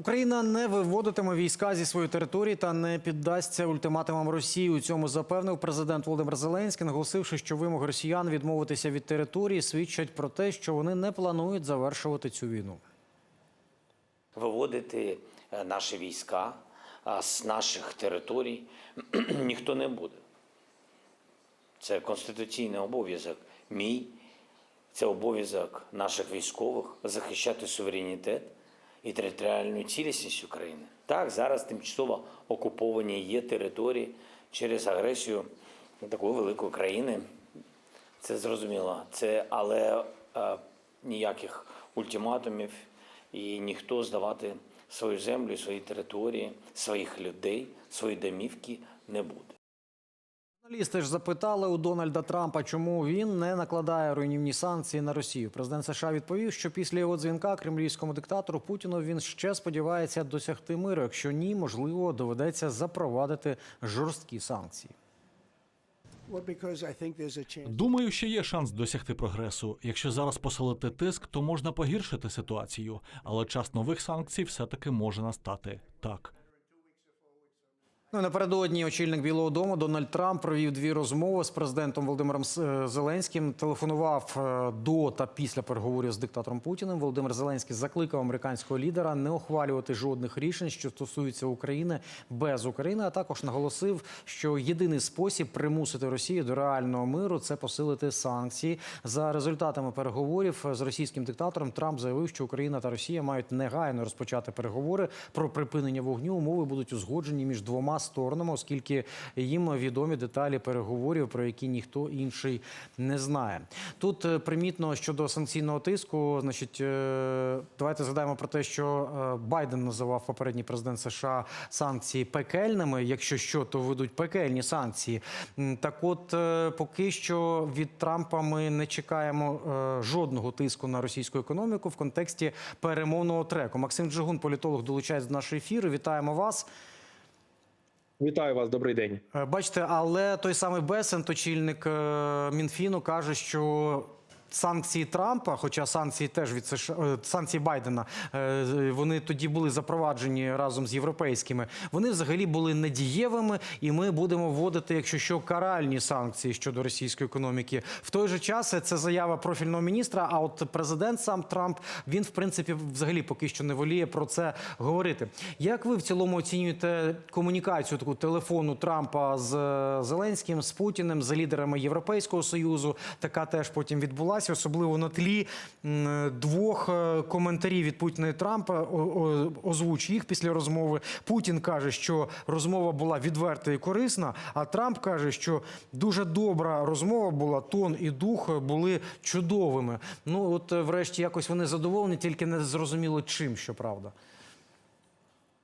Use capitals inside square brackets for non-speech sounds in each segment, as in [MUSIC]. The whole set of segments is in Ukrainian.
Україна не виводитиме війська зі своєї території та не піддасться ультиматумам Росії. У цьому запевнив президент Володимир Зеленський, наголосивши, що вимоги росіян відмовитися від території свідчать про те, що вони не планують завершувати цю війну. виводити е, наші війська з наших територій [CLEARS THROAT] ніхто не буде. Це конституційний обов'язок мій, це обов'язок наших військових захищати суверенітет і територіальну цілісність України. Так, зараз тимчасово окуповані є території через агресію такої великої країни. Це зрозуміло. Це але е, ніяких ультиматумів і ніхто здавати свою землю, свої території, своїх людей, свої домівки не буде. Журналісти ж запитали у Дональда Трампа, чому він не накладає руйнівні санкції на Росію. Президент США відповів, що після його дзвінка кремлівському диктатору Путіну він ще сподівається досягти миру. Якщо ні, можливо, доведеться запровадити жорсткі санкції. Думаю, що є шанс досягти прогресу. Якщо зараз посилити тиск, то можна погіршити ситуацію, але час нових санкцій все-таки може настати. Так. Ну, напередодні очільник Білого Дому Дональд Трамп провів дві розмови з президентом Володимиром е, Зеленським. Телефонував е, до та після переговорів з диктатором Путіним. Володимир Зеленський закликав американського лідера не ухвалювати жодних рішень, що стосуються України без України. А також наголосив, що єдиний спосіб примусити Росію до реального миру це посилити санкції. За результатами переговорів з російським диктатором Трамп заявив, що Україна та Росія мають негайно розпочати переговори про припинення вогню. Умови будуть узгоджені між двома сторонами, оскільки їм відомі деталі переговорів, про які ніхто інший не знає. Тут е, примітно щодо санкційного тиску. Значить, е, давайте згадаємо про те, що е, Байден називав попередній президент США санкції пекельними. Якщо що, то ведуть пекельні санкції. Так, от поки що від Трампа ми не чекаємо жодного тиску на російську економіку в контексті перемовного треку. Максим Джигун, політолог, долучається до нашого ефіру. Вітаємо вас. Вітаю вас, добрий день. Е, Бачите, але той самий Бесент, очільник е, Мінфіну, каже, що. Санкції Трампа, хоча санкції теж від США, е, санкції Байдена, е, вони тоді були запроваджені разом з європейськими. Вони взагалі були недієвими, і ми будемо вводити, якщо що, каральні санкції щодо російської економіки. В той же час це заява профільного міністра. А от президент сам Трамп він в принципі взагалі поки що не воліє про це говорити. Як ви в цілому оцінюєте комунікацію таку телефону Трампа з е, Зеленським, з Путіним, з лідерами Європейського союзу? Така теж потім відбулася, особливо на тлі двох е, коментарів від Путіна і Трампа. О- о- їх після розмови. Путін каже, що розмова була відверта і корисна. А Трамп каже, що дуже добра розмова була, тон і дух були чудовими. Ну от, е, врешті, якось вони задоволені, тільки не зрозуміло чим, щоправда.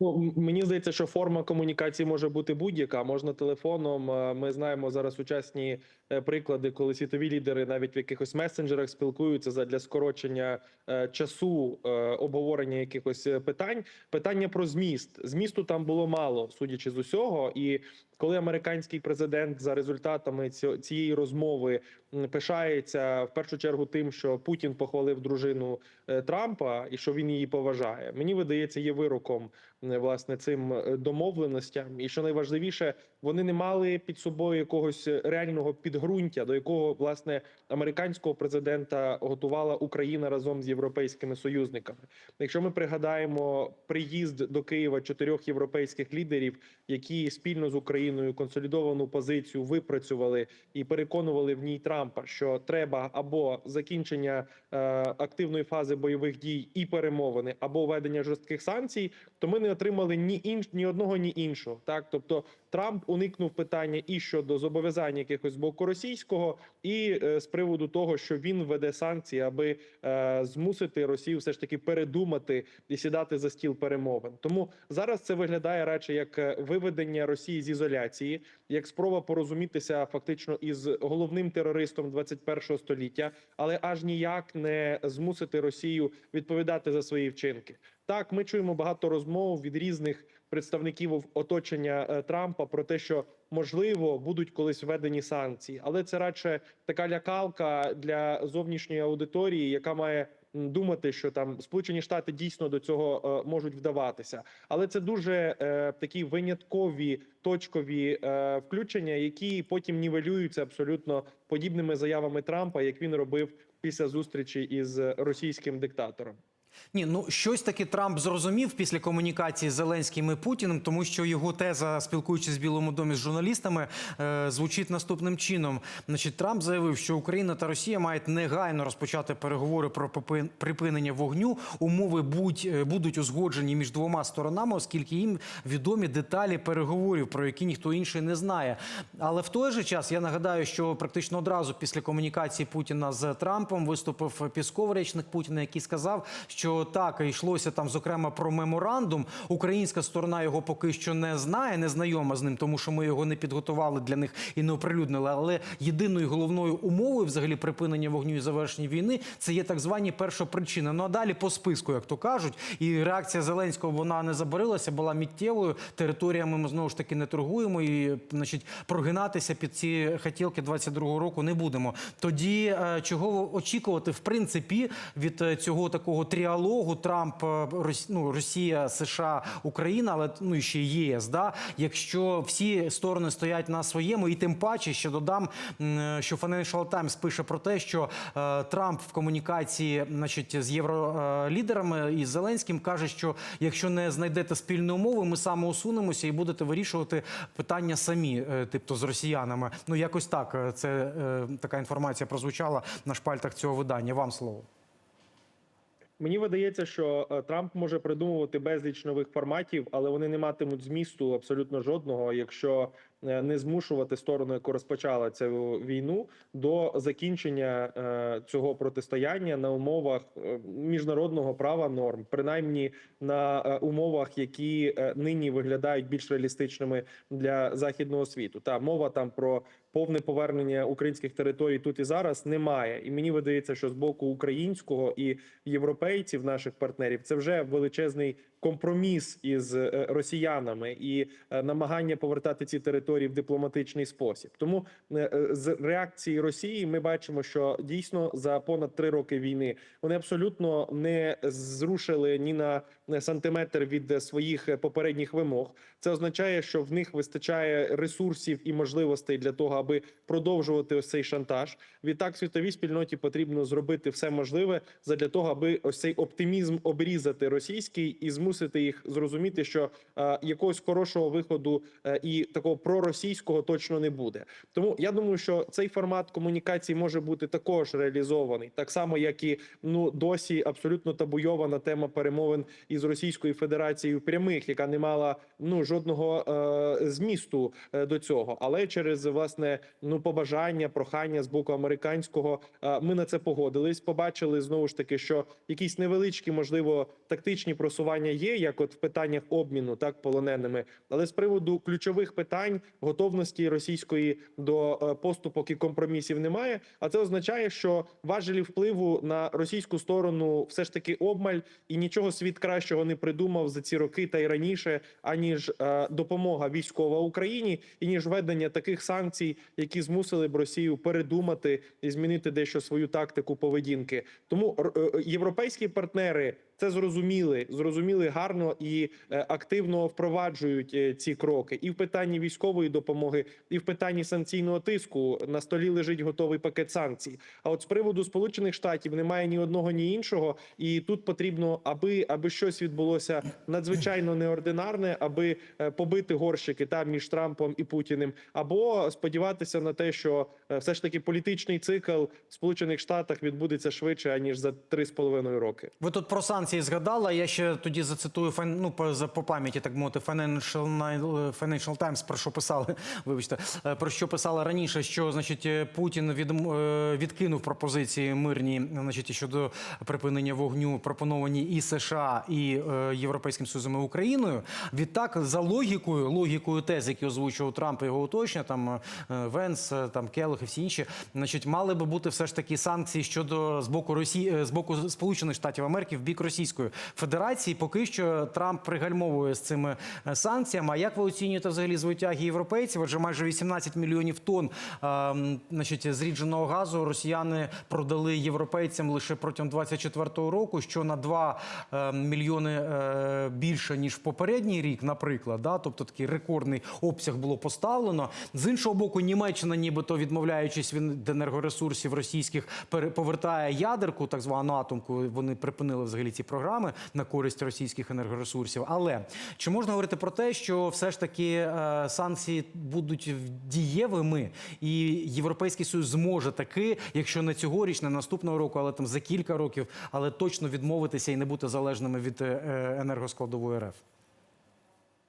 Ну мені здається, що форма комунікації може бути будь-яка. Можна телефоном. Е, Ми знаємо зараз сучасні приклади, коли світові лідери навіть в якихось месенджерах спілкуються задля скорочення е, часу е, обговорення якихось е, питань. Питання про зміст. Змісту там було мало, судячи з усього. І коли американський президент за результатами цієї розмови пишається в першу чергу тим, що Путін похвалив дружину е, Трампа і що він її поважає, мені видається, є вироком е, власне цим е, домовленостям. І що найважливіше, вони не мали під собою якогось е, реального підґрунтя, до якого власне американського президента готувала Україна разом з європейськими союзниками. Якщо ми пригадаємо приїзд до Києва чотирьох європейських лідерів, які спільно з Україною консолідовану позицію випрацювали і переконували в ній Трампа, що треба або закінчення е, активної фази бойових дій і перемовини, або введення жорстких санкцій, то ми не отримали ні інш, ні одного, ні іншого. Так, тобто Трамп уникнув питання і щодо зобов'язань якихось з боку російського, і е, з приводу того, що він веде санкції, аби е, змусити Росію все ж таки передумати і сідати за стіл перемовин. Тому зараз це виглядає радше як е, виведення Росії з ізоляції, як спроба порозумітися фактично із головним терористом 21-го століття, але аж ніяк не змусити Росію відповідати за свої вчинки. Так, ми чуємо багато розмов від різних представників оточення е, Трампа про те, що можливо будуть колись введені санкції, але це радше така лякалка для зовнішньої аудиторії, яка має думати, що там Сполучені Штати дійсно до цього е, можуть вдаватися, але це дуже е, такі виняткові точкові е, включення, які потім нівелюються абсолютно подібними заявами Трампа, як він робив після зустрічі із російським диктатором. Ні, ну щось таки Трамп зрозумів після комунікації з Зеленським і Путіним, тому що його теза, спілкуючись в Білому домі з журналістами, е, звучить наступним чином. Значить, Трамп заявив, що Україна та Росія мають негайно розпочати переговори про припинення вогню. Умови будь, е, будуть узгоджені між двома сторонами, оскільки їм відомі деталі переговорів, про які ніхто інший не знає. Але в той же час я нагадаю, що практично одразу після комунікації Путіна з Трампом виступив Пісков, речник Путіна, який сказав, що так йшлося там зокрема про меморандум. Українська сторона його поки що не знає, не знайома з ним, тому що ми його не підготували для них і не оприлюднили. Але єдиною головною умовою, взагалі, припинення вогню і завершення війни, це є так звані першопричини. Ну а далі по списку, як то кажуть, і реакція Зеленського вона не забарилася, була миттєвою. Територіями ми знову ж таки не торгуємо і, значить, прогинатися під ці хотілки 22-го року не будемо. Тоді е, чого очікувати в принципі від е, цього такого тріалогу Трамп, е, ну, Росія, США, Україна, але ну і ще ЄС, да, якщо всі сторони стоять на своєму, і тим паче ще додам, е, що Financial Times пише про те, що е, Трамп в комунікації, значить, з євролідерами і з Зеленським каже, що якщо не знайдете спільну умови, ми самоусунемося і будете вирішувати питання самі, е, тобто з росіянами. Ну якось так. е, Це е, така інформація прозвучала на шпальтах цього видання. Вам слово. Мені видається, що е, Трамп може придумувати безліч нових форматів, але вони не матимуть змісту абсолютно жодного, якщо е, не змушувати сторону, яку розпочала цю війну, до закінчення е, цього протистояння на умовах міжнародного права норм, принаймні на умовах, які нині виглядають більш реалістичними для західного світу. Та мова там про повне повернення українських територій тут і зараз немає. І мені видається, що з боку українського і європейців, наших партнерів, це вже величезний компроміс із е, росіянами і е, намагання повертати ці території в дипломатичний спосіб. Тому е, з реакції Росії ми бачимо, що дійсно за понад три роки війни вони абсолютно не зрушили ні на сантиметр від е, своїх е, попередніх вимог. Це означає, що в них вистачає ресурсів і можливостей для того, аби продовжувати ось цей шантаж. Відтак, світовій спільноті потрібно зробити все можливе задля того, аби ось цей оптимізм обрізати російський і змусити їх зрозуміти, що е, якогось хорошого виходу е, і такого проросійського точно не буде. Тому я думаю, що цей формат комунікації може бути також реалізований, так само як і ну досі абсолютно табуйована тема перемовин Російською Федерацією прямих, яка не мала ну жодного е, змісту е, до цього. Але через власне ну побажання, прохання з боку американського е, ми на це погодились. Побачили знову ж таки, що якісь невеличкі, можливо, тактичні просування є, як от в питаннях обміну, так полоненими, але з приводу ключових питань готовності російської до е, поступок і компромісів немає. А це означає, що важелі впливу на російську сторону все ж таки обмаль, і нічого світ кращого не придумав за ці роки та й раніше, аніж е, допомога військова Україні, і ніж введення таких санкцій, які змусили б Росію передумати і змінити дещо свою тактику поведінки. Тому е, європейські партнери це зрозуміли, зрозуміли гарно і е, активно впроваджують е, ці кроки. І в питанні військової допомоги, і в питанні санкційного тиску на столі лежить готовий пакет санкцій. А от з приводу Сполучених Штатів немає ні одного, ні іншого. І тут потрібно, аби аби щось відбулося надзвичайно неординарне, аби е, побити горщики там між Трампом і Путіним, або сподіватися на те, що все ж таки політичний цикл в Сполучених Штатах відбудеться швидше аніж за три з половиною роки. Ви тут про санкції згадали. Я ще тоді зацитую ну, по, по пам'яті, так мовити, Financial, Financial Times, про що писали, [LAUGHS] вибачте, е, про що писали раніше, що значить е, Путін від, е, відкинув пропозиції мирні, значить, щодо припинення вогню, пропоновані і США, і Європейським Союзом і Україною. Відтак, за логікою, логікою тез, які озвучував Трамп і його оточення, там Венс, там Келлог і всі інші, значить, мали би бути все ж таки санкції щодо з боку Росії, з боку Сполучених Штатів Америки в бік Росії. Російської Федерації. Поки що Трамп пригальмовує з цими е, санкціями. А як ви оцінюєте взагалі звитяги європейців? Отже, майже 18 мільйонів тонн е, значить, зрідженого газу росіяни продали європейцям лише протягом 24-го року, що на 2 е, мільйони е, більше ніж в попередній рік, наприклад. Да? Тобто такий рекордний обсяг було поставлено. З іншого боку, Німеччина, нібито відмовляючись від енергоресурсів російських, повертає ядерку, так звану атомку. Вони припинили взагалі ці програми на користь російських енергоресурсів. Але чи можна говорити про те, що все ж таки е, санкції будуть дієвими, і Європейський Союз зможе таки, якщо не цьогоріч, не наступного року, але там за кілька років, але точно відмовитися і не бути залежними від е, енергоскладової РФ?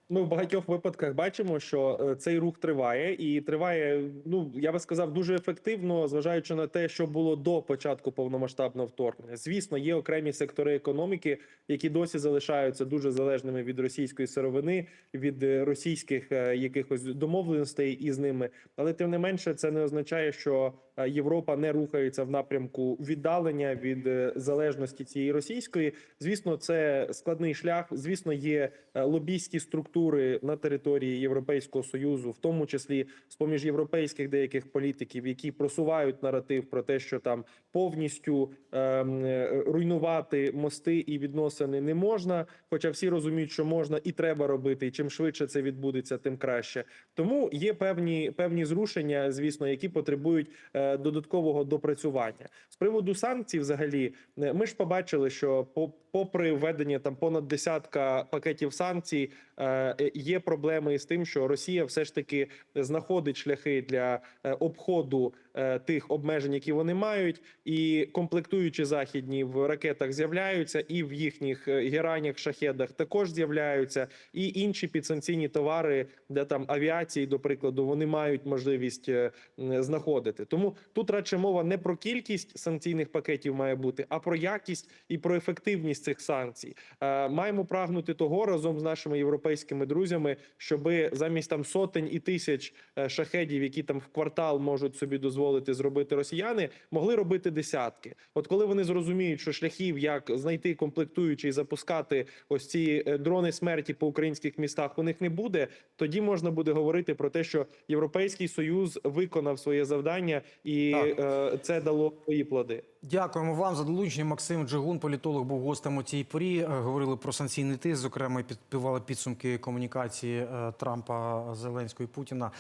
Ми в багатьох випадках бачимо, що е, цей рух триває, і триває, ну я би сказав, дуже ефективно, зважаючи на те, що було до початку повномасштабного вторгнення. Звісно, є окремі сектори економіки, які досі залишаються дуже залежними від російської сировини, від е, російських е, якихось домовленостей із ними. Але тим не менше, це не означає, що Європа не рухається в напрямку віддалення від залежності цієї російської. Звісно, це складний шлях. Звісно, є лобійські структури на території Європейського союзу, в тому числі з поміж європейських деяких політиків, які просувають наратив про те, що там повністю ем, е, руйнувати мости і відносини не можна. Хоча всі розуміють, що можна і треба робити, і чим швидше це відбудеться, тим краще. Тому є певні певні зрушення, звісно, які потребують е, додаткового допрацювання з приводу санкцій. Взагалі, е, ми ж побачили, що по попри введення там понад десятка пакетів санкцій, е, є проблеми із тим, що Росія все ж таки знаходить шляхи для е, обходу е, тих обмежень, які вони мають, і комплектуючі західні в ракетах з'являються, і в їхніх е, геранях, шахедах також з'являються, і інші підсанкційні товари для там авіації, до прикладу, вони мають можливість е, знаходити. Тому тут радше мова не про кількість санкційних пакетів має бути, а про якість і про ефективність цих санкцій. Е, Маємо прагнути того разом з нашими європейськими друзями, щоби замість там сотень і тисяч е, шахедів, які там в квартал можуть собі дозволити зробити росіяни, могли робити десятки. От коли вони зрозуміють, що шляхів, як знайти комплектуючі і запускати ось ці е, дрони смерті по українських містах, у них не буде. Тоді можна буде говорити про те, що Європейський союз виконав своє завдання, і Так. е, це дало свої плоди. Дякуємо вам за долучення. Максим Джигун, політолог, був гостем у цій порі. Е, Говорили про санкційний тиск, зокрема, і підбивали підсумки комунікації е, Трампа, Зеленського і Путіна.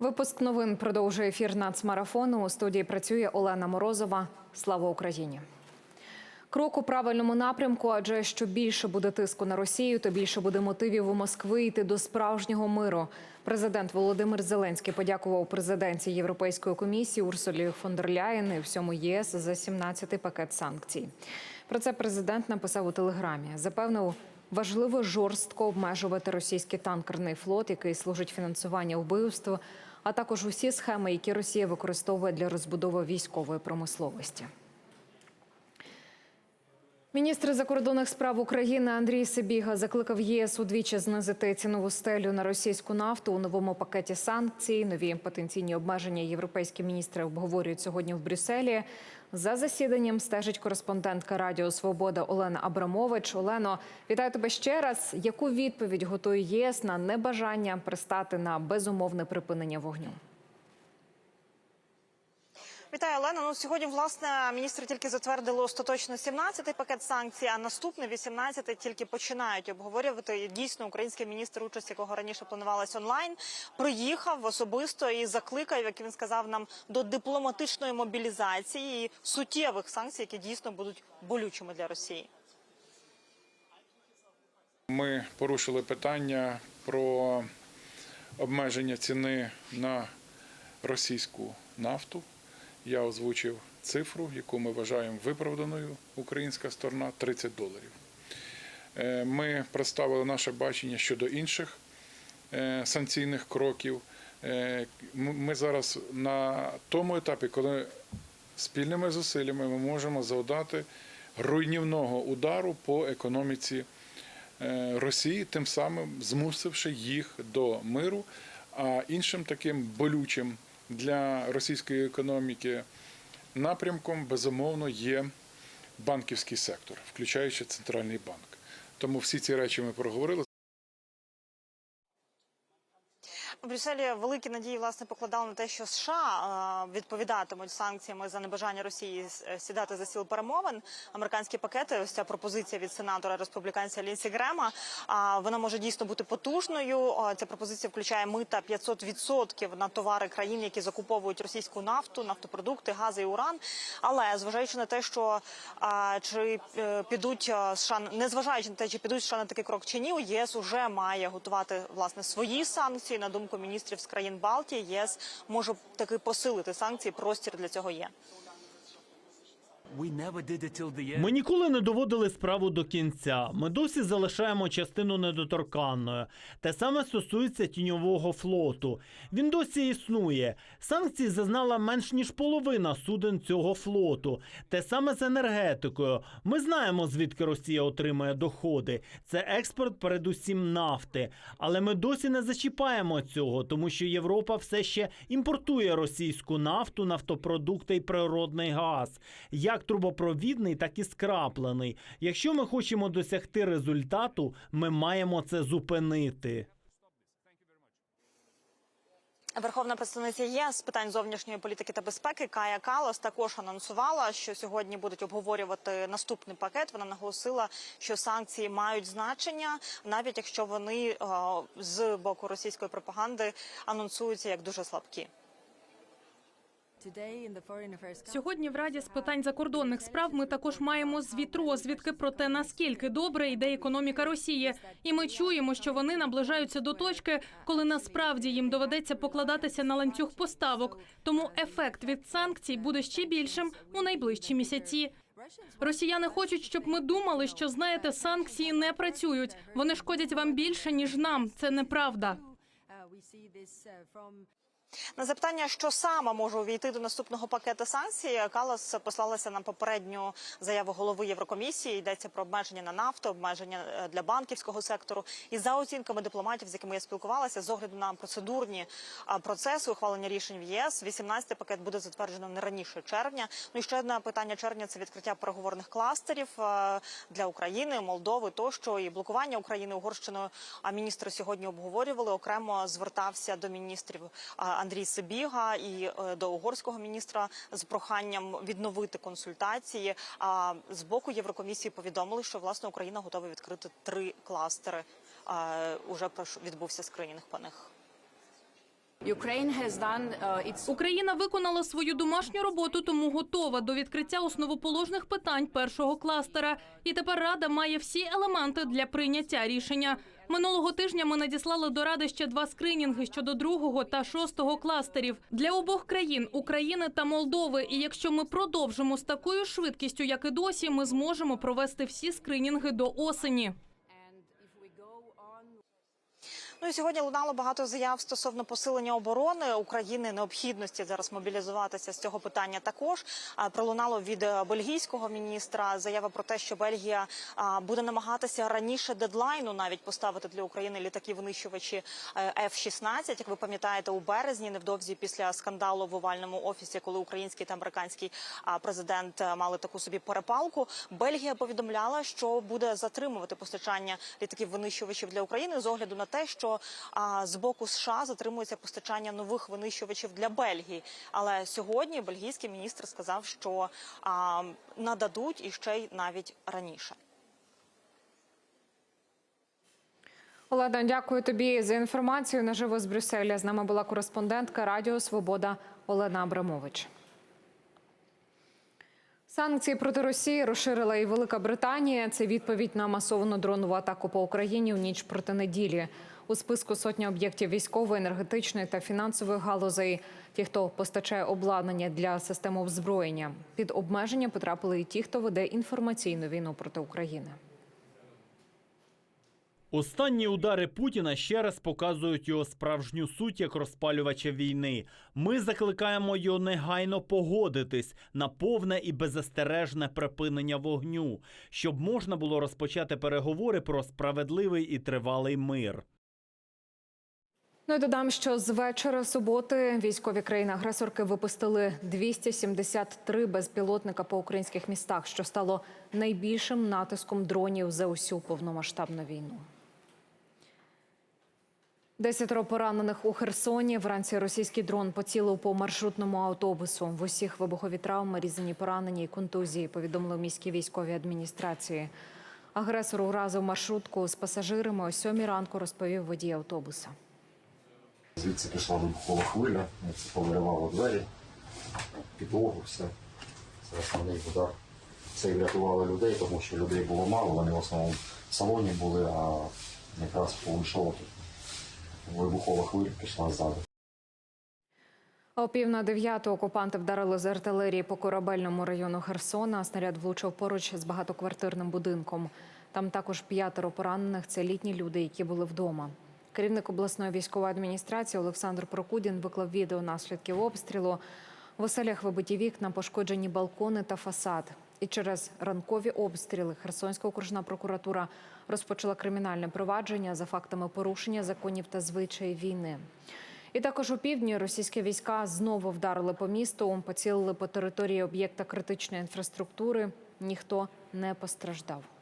Випуск новин продовжує ефір нацмарафону. У студії працює Олена Морозова. Слава Україні! Крок у правильному напрямку, адже що більше буде тиску на Росію, то більше буде мотивів у Москви йти до справжнього миру. Президент Володимир Зеленський подякував президенті Європейської комісії Урсулі фон дер Ляєн і всьому ЄС за 17-й пакет санкцій. Про це президент написав у телеграмі. Запевнив, важливо жорстко обмежувати російський танкерний флот, який служить фінансуванню вбивств, а також усі схеми, які Росія використовує для розбудови військової промисловості. Міністр закордонних справ України Андрій Сибіга закликав ЄС удвічі знизити цінову стелю на російську нафту у новому пакеті санкцій. Нові потенційні обмеження європейські міністри обговорюють сьогодні в Брюсселі. За засіданням стежить кореспондентка Радіо Свобода Олена Абрамович. Олено, вітаю тебе ще раз. Яку відповідь готує ЄС на небажання пристати на безумовне припинення вогню? Вітаю, Олена. Ну сьогодні власне міністри тільки затвердили остаточно 17-й пакет санкцій, а наступний 18-й тільки починають обговорювати. Дійсно, український міністр, участь якого раніше планувалась онлайн, приїхав особисто і закликав, як він сказав, нам до дипломатичної мобілізації і суттєвих санкцій, які дійсно будуть болючими для Росії. Ми порушили питання про обмеження ціни на російську нафту. Я озвучив цифру, яку ми вважаємо виправданою українська сторона 30 доларів. Е, Ми представили наше бачення щодо інших е, санкційних кроків. Е, Ми зараз на тому етапі, коли спільними зусиллями ми можемо завдати руйнівного удару по економіці Росії, тим самим змусивши їх до миру. А іншим таким болючим для російської економіки напрямком безумовно є банківський сектор, включаючи центральний банк. Тому всі ці речі ми проговорили. В Брюсселі великі надії власне покладали на те, що США е, відповідатимуть санкціями за небажання Росії е, сідати за стіл перемовин. Американські пакети, ось ця пропозиція від сенатора республіканця Лінсі Грема. Вона може дійсно бути потужною. Ця пропозиція включає мита 500% на товари країн, які закуповують російську нафту, нафтопродукти, гази і уран. Але зважаючи на те, що чи е, підуть США, незважаючи на те, чи підуть США на такий крок чи ні, ЄС уже має готувати власне свої санкції. На думку міністрів з країн Балтії, ЄС може таки посилити санкції. Простір для цього є. Ми ніколи не доводили справу до кінця. Ми досі залишаємо частину недоторканною. Те саме стосується тіньового флоту. Він досі існує. Санкції зазнала менш ніж половина суден цього флоту. Те саме з енергетикою. Ми знаємо, звідки Росія отримує доходи. Це експорт, передусім нафти. Але ми досі не зачіпаємо цього, тому що Європа все ще імпортує російську нафту, нафтопродукти і природний газ. Як трубопровідний, так і скраплений. Якщо ми хочемо досягти результату, ми маємо це зупинити. Верховна представниця ЄС з питань зовнішньої політики та безпеки Кая Калас також анонсувала, що сьогодні будуть обговорювати наступний пакет. Вона наголосила, що санкції мають значення, навіть якщо вони е, з боку російської пропаганди анонсуються як дуже слабкі. Сьогодні в Раді з питань закордонних справ ми також маємо звіт розвідки про те, наскільки добре йде економіка Росії, і ми чуємо, що вони наближаються до точки, коли насправді їм доведеться покладатися на ланцюг поставок. Тому ефект від санкцій буде ще більшим у найближчі місяці. Росіяни хочуть, щоб ми думали, що знаєте, санкції не працюють. Вони шкодять вам більше ніж нам. Це неправда. На запитання, що саме може увійти до наступного пакету санкцій, Калас послалася на попередню заяву голови Єврокомісії. Йдеться про обмеження на нафту, обмеження е, для банківського сектору. І за оцінками дипломатів, з якими я спілкувалася, з огляду на процедурні процеси ухвалення рішень в ЄС, 18-й пакет буде затверджено не раніше червня. Ну і ще одне питання червня це відкриття переговорних кластерів е, для України, Молдови тощо і блокування України Угорщиною. А міністри сьогодні обговорювали окремо звертався до міністрів Андрій Сибіга і е, до угорського міністра з проханням відновити консультації. А з боку Єврокомісії повідомили, що власне Україна готова відкрити три кластери. Уже відбувся скринінг по них. Україна виконала свою домашню роботу, тому готова до відкриття основоположних питань першого кластера. І тепер Рада має всі елементи для прийняття рішення. Минулого тижня ми надіслали до Ради ще два скринінги щодо другого та шостого кластерів для обох країн України та Молдови. І якщо ми продовжимо з такою швидкістю, як і досі, ми зможемо провести всі скринінги до осені. Ну і сьогодні лунало багато заяв стосовно посилення оборони України, необхідності зараз мобілізуватися з цього питання. Також пролунало від е, бельгійського міністра заява про те, що Бельгія буде намагатися раніше дедлайну навіть поставити для України літаки винищувачі F-16. Як ви пам'ятаєте, у березні, невдовзі після скандалу в овальному офісі, коли український та американський президент е, мали таку собі перепалку. Бельгія повідомляла, що буде затримувати постачання літаків винищувачів для України з огляду на те, що з боку США затримується постачання нових винищувачів для Бельгії. Але сьогодні бельгійський міністр сказав, що нададуть і ще й навіть раніше. Олена, дякую тобі за інформацію. Наживо з Брюсселя. З нами була кореспондентка Радіо Свобода Олена Абрамович. Санкції проти Росії розширила і Велика Британія. Це відповідь на масовану дронову атаку по Україні у ніч проти неділі. У списку сотня об'єктів військової, енергетичної та фінансової галузей. Ті, хто постачає обладнання для систем озброєння. Під обмеження потрапили і ті, хто веде інформаційну війну проти України. Останні удари Путіна ще раз показують його справжню суть як розпалювача війни. Ми закликаємо його негайно погодитись на повне і беззастережне припинення вогню, щоб можна було розпочати переговори про справедливий і тривалий мир. Ну і додам, що з вечора суботи військові країни-агресорки випустили 273 безпілотника по українських містах, що стало найбільшим натиском дронів за усю повномасштабну війну. Десятеро поранених у Херсоні. Вранці російський дрон поцілив по маршрутному автобусу. В усіх вибухові травми, різані поранення і контузії, повідомили міській військовій адміністрації. Агресор уразив маршрутку з пасажирами. О сьомій ранку розповів водій автобуса. Звідси пішла вибухова хвиля, це повиривало двері, підлогу, все. Це основний удар. Це і врятувало людей, тому що людей було мало, вони в основному в салоні були, а якраз повийшов тут. Вибухова хвиля пішла ззаду. О пів на дев'яту окупанти вдарили з артилерії по корабельному району Херсона. Снаряд влучив поруч з багатоквартирним будинком. Там також п'ятеро поранених. Це літні люди, які були вдома. Керівник обласної військової адміністрації Олександр Прокудін виклав відео наслідків обстрілу. В оселях вибиті вікна, пошкоджені балкони та фасад. І через ранкові обстріли Херсонська окружна прокуратура розпочала кримінальне провадження за фактами порушення законів та звичаїв війни. І також у півдні російські війська знову вдарили по місту, поцілили по території об'єкта критичної інфраструктури. Ніхто не постраждав.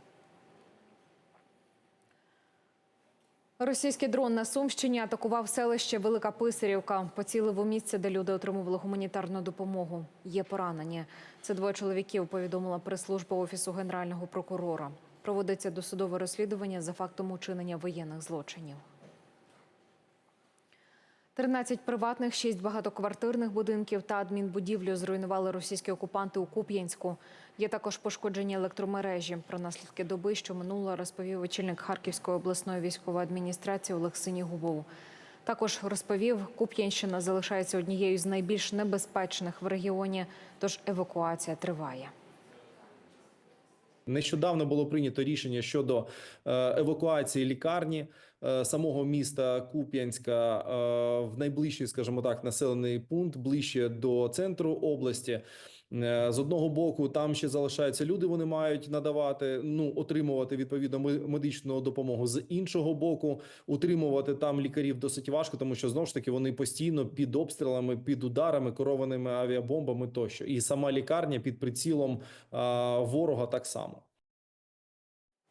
Російський дрон на Сумщині атакував селище Велика Писарівка. Поцілив у місце, де люди отримували гуманітарну допомогу. Є поранені. Це двоє чоловіків. Повідомила прес-служба офісу генерального прокурора. Проводиться досудове розслідування за фактом учинення воєнних злочинів. 13 приватних, 6 багатоквартирних будинків та адмінбудівлю зруйнували російські окупанти у Куп'янську. Є також пошкоджені електромережі. Про наслідки доби, що минуло, розповів очільник Харківської обласної військової адміністрації Олег Синігубов. Також розповів, Куп'янщина залишається однією з найбільш небезпечних в регіоні, тож евакуація триває. Нещодавно було прийнято рішення щодо е, евакуації лікарні е, самого міста Куп'янська е, в найближчий, скажімо так, населений пункт ближче до центру області. Е, З одного боку, там ще залишаються люди, вони мають надавати, ну отримувати відповідно медичну допомогу. З іншого боку, утримувати там лікарів досить важко, тому що знову ж таки вони постійно під обстрілами, під ударами, керованими авіабомбами тощо, і сама лікарня під прицілом а, ворога так само.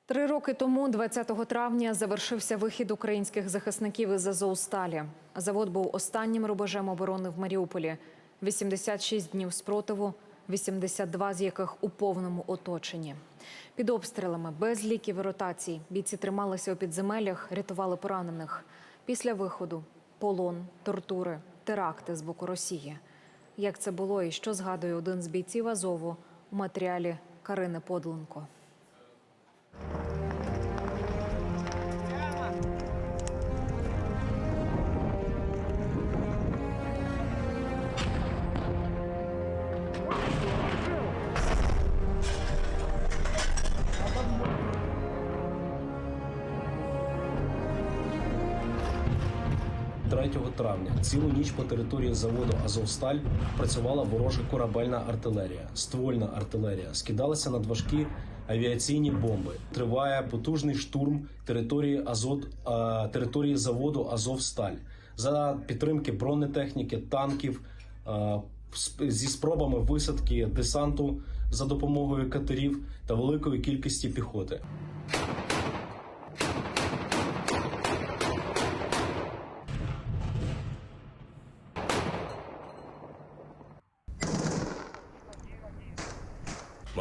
Три роки тому, 20 травня, завершився вихід українських захисників із Азовсталі. Завод був останнім рубежем оборони в Маріуполі. 86 днів спротиву, 82 з яких у повному оточенні. Під обстрілами, без ліків і ротацій, бійці трималися у підземеллях, рятували поранених. Після виходу полон, тортури, теракти з боку Росії. Як це було і що згадує один з бійців Азову у матеріалі Карини Подленко. Травня цілу ніч по території заводу Азовсталь працювала ворожа корабельна артилерія, ствольна артилерія, скидалася надважкі авіаційні бомби. Триває потужний штурм території Азот е, території заводу Азовсталь за підтримки бронетехніки, танків сп- зі спробами висадки десанту за допомогою катерів та великої кількості піхоти.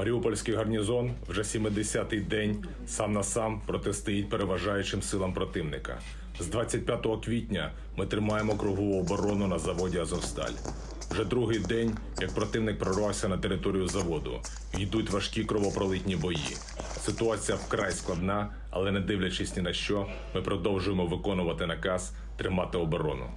Маріупольський гарнізон вже 70-й день сам на сам протистоїть переважаючим силам противника. З 25 квітня ми тримаємо кругову оборону на заводі Азовсталь. Вже другий день, як противник прорвався на територію заводу, йдуть важкі кровопролитні бої. Ситуація вкрай складна, але не дивлячись ні на що, ми продовжуємо виконувати наказ тримати оборону.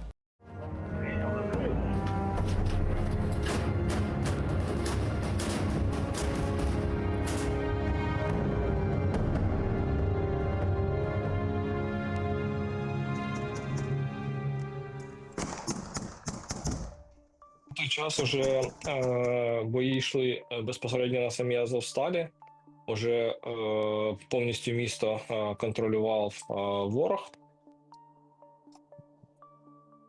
Час уже е, бої йшли е, безпосередньо на самій Азовсталі. Уже е, повністю місто е, контролював е, ворог.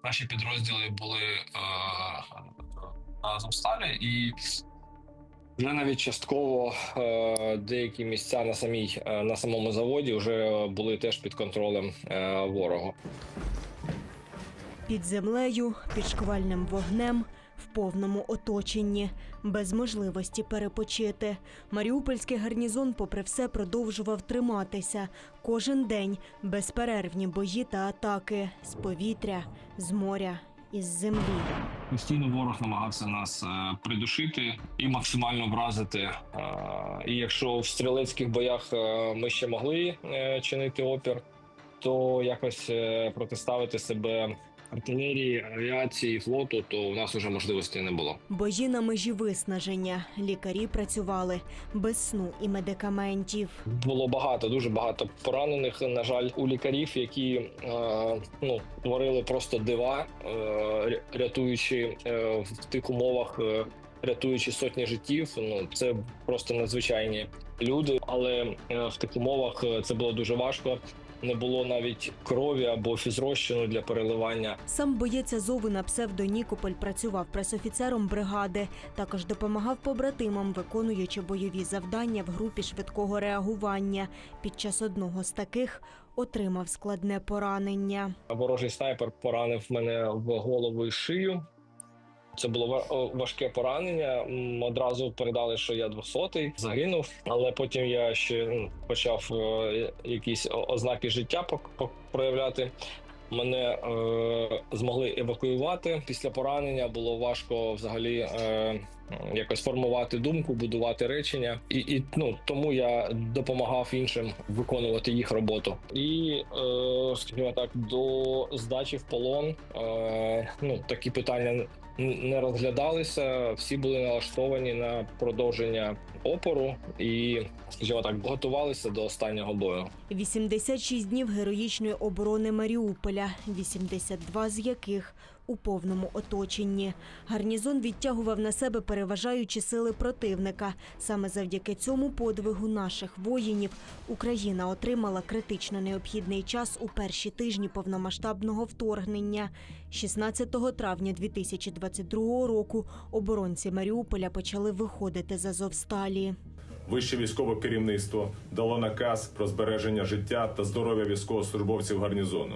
наші підрозділи були е, на Азовсталі, і вже навіть частково е, деякі місця на самій е, на самому заводі вже були теж під контролем е, ворога. Під землею, під шквальним вогнем, повному оточенні, без можливості перепочити. Маріупольський гарнізон, попри все, продовжував триматися. Кожен день безперервні бої та атаки з повітря, з моря, із землі. Постійно ворог намагався нас е, придушити і максимально вразити. Е, І якщо в стрілецьких боях е, ми ще могли чинити опір, то якось протиставити себе артилерії, авіації, флоту, то у нас вже можливості не було. Бої на межі виснаження. Лікарі працювали без сну і медикаментів. Було багато, дуже багато поранених. На жаль, у лікарів, які е, ну творили просто дива, е, рятуючи е, в тих умовах, е, рятуючи сотні життів. Ну це просто надзвичайні люди. Але е, в тих умовах е, це було дуже важко. Не було навіть крові або фізрозчину для переливання. Сам боєць Азову на псевдо Нікополь працював пресофіцером бригади. Також допомагав побратимам, виконуючи бойові завдання в групі швидкого реагування. Під час одного з таких отримав складне поранення. Ворожий снайпер поранив мене в голову і шию. Це було ва- важке поранення. Одразу передали, що я 200-й, загинув. Але потім я ще почав е, якісь ознаки життя проявляти. Мене е, змогли евакуювати після поранення. Було важко взагалі е, якось формувати думку, будувати речення, і, і ну тому я допомагав іншим виконувати їх роботу. І е, скажімо так, до здачі в полон е, ну такі питання не розглядалися. Всі були налаштовані на продовження опору і, скажімо так, готувалися до останнього бою. 86 днів героїчної оборони Маріуполя, 82 з яких у повному оточенні. Гарнізон відтягував на себе переважаючі сили противника. Саме завдяки цьому подвигу наших воїнів Україна отримала критично необхідний час у перші тижні повномасштабного вторгнення. 16 травня 2022 року оборонці Маріуполя почали виходити з Азовсталі. Вище військове керівництво дало наказ про збереження життя та здоров'я військовослужбовців гарнізону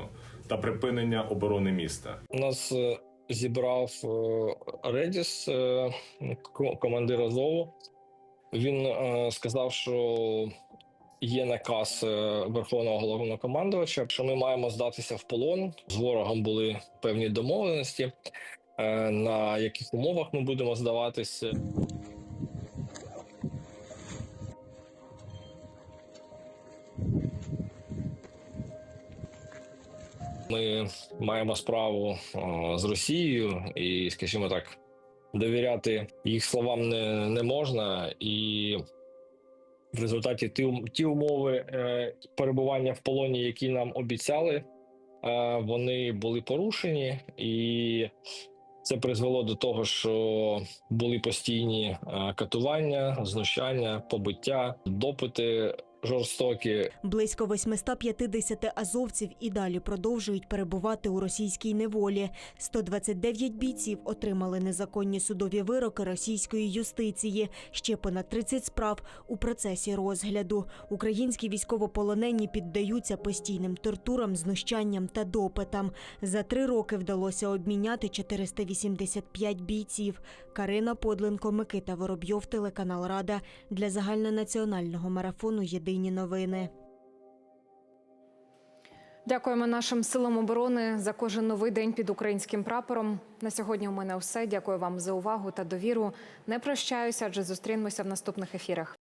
та припинення оборони міста. Нас е, зібрав Редіс, е, ко- командир Азову. Він е, сказав, що є наказ Верховного головнокомандувача, що ми маємо здатися в полон. З ворогом були певні домовленості, на яких умовах ми будемо здаватися. Ми маємо справу з Росією, і, скажімо так, довіряти їх словам не, не можна. І в результаті ті, ті умови е, перебування в полоні, які нам обіцяли, е, вони були порушені, і це призвело до того, що були постійні е, катування, знущання, побиття, допити жорстокі. Близько 850 азовців і далі продовжують перебувати у російській неволі. 129 бійців отримали незаконні судові вироки російської юстиції. Ще понад 30 справ у процесі розгляду. Українські військовополонені піддаються постійним тортурам, знущанням та допитам. За три роки вдалося обміняти 485 бійців. Карина Подленко, Микита Воробйов, телеканал Рада для загальнонаціонального марафону Єдині новини. Дякуємо нашим силам оборони за кожен новий день під українським прапором. На сьогодні у мене все. Дякую вам за увагу та довіру. Не прощаюся, адже зустрінемося в наступних ефірах.